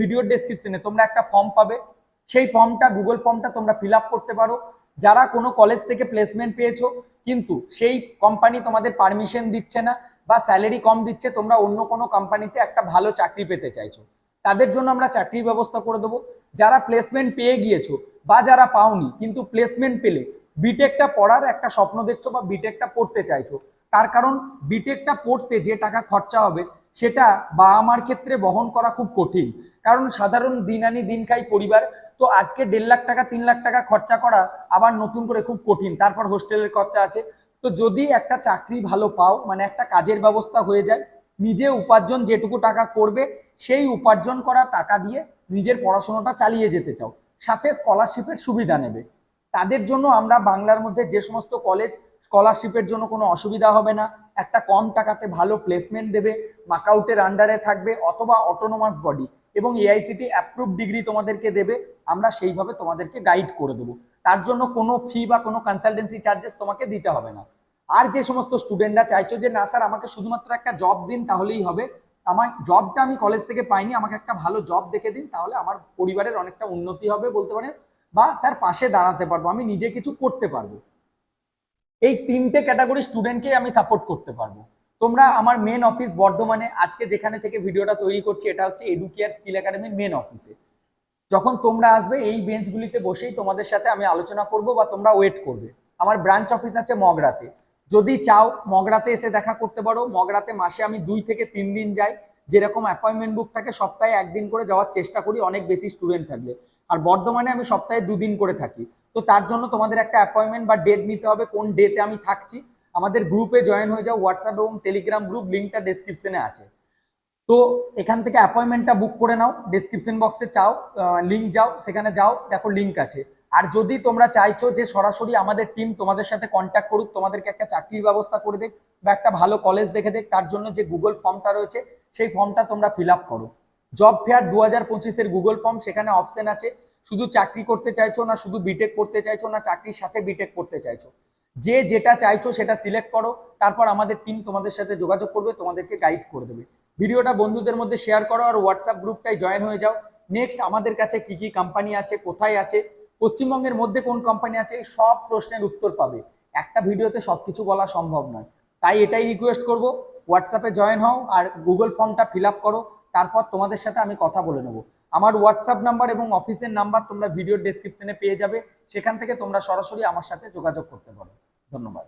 ভিডিওর ডেসক্রিপশনে তোমরা একটা ফর্ম পাবে। সেই ফর্মটা গুগল ফর্মটা তোমরা ফিল করতে পারো। যারা কোনো কলেজ থেকে প্লেসমেন্ট পেয়েছ, কিন্তু সেই কোম্পানি তোমাদের পারমিশন দিচ্ছে না বা স্যালারি কম দিচ্ছে, তোমরা অন্য কোনো কোম্পানিতে একটা ভালো চাকরি পেতে চাইছো। তাদের জন্য আমরা চাকরির ব্যবস্থা করে দেবো। যারা প্লেসমেন্ট পেয়ে গিয়েছো বা যারা পাওনি, কিন্তু প্লেসমেন্ট পেলে বিটেকটা পড়ার একটা স্বপ্ন দেখছ বা বিটেকটা পড়তে চাইছো। তার কারণ বিটেকটা পড়তে যে টাকা খরচা হবে সেটা বাবা মার ক্ষেত্রে বহন করা খুব কঠিন। কারণ সাধারণ দিন আনি দিন খাই পরিবার, তো আজকে দেড় লাখ টাকা, তিন লাখ টাকা খরচা করা আবার নতুন করে খুব কঠিন। তারপর হোস্টেলের খরচা আছে। তো যদি একটা চাকরি ভালো পাও মানে একটা কাজের ব্যবস্থা হয়ে যায়, নিজে উপার্জন যেটুকু টাকা করবে, সেই উপার্জন করা টাকা দিয়ে নিজের পড়াশোনাটা চালিয়ে যেতে চাও। সাথে স্কলারশিপের সুবিধা নেবে। তাদের জন্য আমরা বাংলার মধ্যে যে সমস্ত কলেজ, স্কলারশিপের জন্য কোনো অসুবিধা হবে না। একটা কম টাকাতে ভালো প্লেসমেন্ট দেবে মাকআউটের আন্ডারে থাকবে অথবা অটোনোমাস বডি এবং এআইসিটি অ্যাপ্রুভ ডিগ্রি তোমাদেরকে দেবে, আমরা সেইভাবে তোমাদেরকে গাইড করে দেবো। তার জন্য কোনো ফি বা কোনো কনসালটেন্সি চার্জেস তোমাকে দিতে হবে না। আর যে সমস্ত স্টুডেন্টরা চাইছো যে, না স্যার, আমাকে শুধুমাত্র একটা জব দিন, তাহলেই হবে। আমার জবটা আমি কলেজ থেকে পাইনি, আমাকে একটা ভালো জব দেখে দিন, তাহলে আমার পরিবারের অনেকটা উন্নতি হবে বলতে পারেন। বা স্যার, পাশে দাঁড়াতে পারব, আমি নিজে কিছু করতে পারব। এই তিনটে ক্যাটাগরি স্টুডেন্টকে আমি সাপোর্ট করতে পারব। তোমরা আমার মেন অফিস বর্ধমানে, আজকে যেখানে থেকে ভিডিওটা তৈরি করছি, এটা হচ্ছে এডুকেয়ার স্কিল একাডেমির মেন অফিসে যখন তোমরা আসবে, এই বেঞ্চগুলিতে বসেই তোমাদের সাথে আমি আলোচনা করব বা তোমরা ওয়েট করবে। আমার ব্রাঞ্চ অফিস আছে মগরাতে। যদি চাও, মগরাতে এসে দেখা করতে পারো। মগরাতে মাসে আমি দুই থেকে তিন দিন যাই। যেরকম অ্যাপয়েন্টমেন্ট বুক থাকে, সপ্তাহে একদিন করে যাওয়ার চেষ্টা করি, অনেক বেশি স্টুডেন্ট থাকলে। আর বর্ধমানে আমি সপ্তাহে দুদিন করে থাকি। তো তার জন্য তোমাদের একটা অ্যাপয়েন্টমেন্ট বা ডেট নিতে হবে, কোন ডেতে আমি থাকছি। আমাদের গ্রুপে জয়েন হয়ে যাও হোয়াটসঅ্যাপ এবং টেলিগ্রাম গ্রুপ লিঙ্কটা ডেসক্রিপশনে আছে। তো এখান থেকে অ্যাপয়েন্টমেন্টটা বুক করে নাও ডেসক্রিপশন বক্সে চাও লিঙ্ক যাও, সেখানে যাও, দেখো লিঙ্ক আছে। আর যদি তোমরা চাইছো যে সরাসরি আমাদের টিম তোমাদের সাথে কন্ট্যাক্ট করুক, তোমাদেরকে একটা চাকরির ব্যবস্থা করে দেখ বা একটা ভালো কলেজ দেখে দেখ তার জন্য যে গুগল ফর্মটা রয়েছে, সেই ফর্মটা তোমরা ফিল আপ করো। জব ফেয়ার দু হাজার পঁচিশের গুগল ফর্ম সেখানে অপশন আছে। শুধু চাকরি করতে চাইছো না, শুধু বিটেক করতে চাইছো না, চাকরির সাথে বিটেক করতে চাইছো। যে যেটা চাইছো সেটা সিলেক্ট করো, তারপর আমাদের টিম তোমাদের সাথে যোগাযোগ করবে, তোমাদেরকে গাইড করে দেবে। ভিডিওটা বন্ধুদের মধ্যে শেয়ার করো আর হোয়াটসঅ্যাপ গ্রুপটাই জয়েন হয়ে যাও। নেক্সট আমাদের কাছে কি কি কোম্পানি আছে, কোথায় আছে, পশ্চিমবঙ্গের মধ্যে কোন কোম্পানি আছে সব প্রশ্নের উত্তর পাবে। একটা ভিডিওতে সবকিছু বলা সম্ভব নয়। তাই এটাই রিকোয়েস্ট করব। হোয়াটসঅ্যাপে জয়েন হও আর গুগল ফর্মটা ফিল করো। তারপর তোমাদের সাথে আমি কথা বলে নেব। আমার হোয়াটসঅ্যাপ নাম্বার এবং অফিসের নাম্বার তোমরা ভিডিও ডেসক্রিপশনে পেয়ে যাবে। সেখান থেকে তোমরা সরাসরি আমার সাথে যোগাযোগ করতে পারো। ধন্যবাদ।